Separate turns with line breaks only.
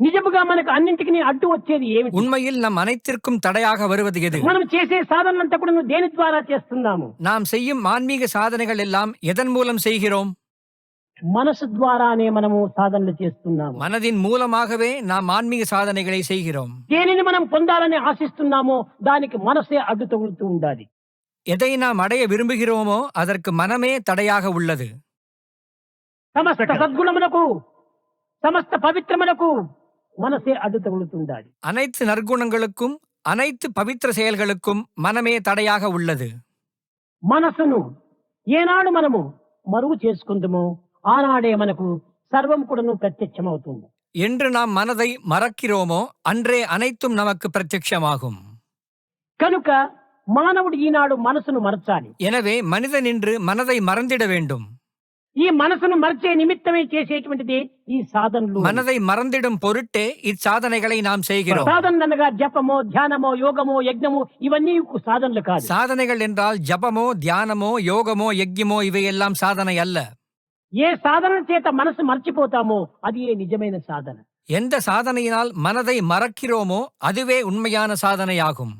నిజముగా మనకు అన్నింటికి అడ్డు వచ్చేది ఏమిటి
உண்மையில் நம் அனைத்திற்கும் தடையாக வருவது எது
మనం చేసే సాధనలంతా కూడా నువ్వు దేని ద్వారా చేస్తున్నాము
நாம் செய்யும் ஆன்மீக சாதனைகள் எல்லாம் எதன் மூலம் செய்கிறோம்
మనసు ద్వారానే మనము సాధనలు చేస్తున్నాము
மனதின் மூலமாகவே நாம் ஆன்மீக சாதனைகளை செய்கிறோம்
దేనిని మనం పొందాలని ఆశిస్తున్నామో దానికి మనసే అడ్డు తగులుతూ ఉండాలి
எதை நாம் அடைய விரும்புகிறோமோ அதற்கு மனமே தடையாக உள்ளது
సమస్త సద్గుణములకు సమస్త పవిత్రములకు மனசே அடுத்த உண்டாடி
அனைத்து நற்குணங்களுக்கும் அனைத்து பவித்திர செயல்களுக்கும் மனமே தடையாக உள்ளது.
ఉన్నది మనసును ఏనాడు మనము మరుగు చేసుకుందామో ఆనాడే சர்வம் సర్వం కూడాను ప్రత్యక్షమవుతుంది
என்று நாம் மனதை மறக்கிறோமோ? அன்றே அனைத்தும் நமக்கு பிரத்யட்சமாகும்.
கனுக்க மானவுடு ஈநாடு மனசுனு மறச்சாலி
எனவே மனிதன் இன்று மனதை மறந்திட வேண்டும்.
ఈ మనసును మరచే నిమిత్తమే చేసేటువంటిది ఈ సాధనలు
மனதை மறந்திடும் பொருட்டே இச்சாதனைகளை நாம் செய்கிறோம்
సాధనలు అనగా జపమో ధ్యానమో యోగమో యజ్ఞమో ఇవన్నీ సాధనలు కాదు
சாதனைகள் என்றால் ஜபமோ தியானமோ யோகமோ யஜ்யமோ இவையெல்லாம் சாதனை அல்ல
ఏ సాధన చేత మనసు మర్చిపోతామో అది ఏ నిజమైన సాధన
எந்த சாதனையினால் மனதை மறக்கிறோமோ அதுவே உண்மையான சாதனையாகும்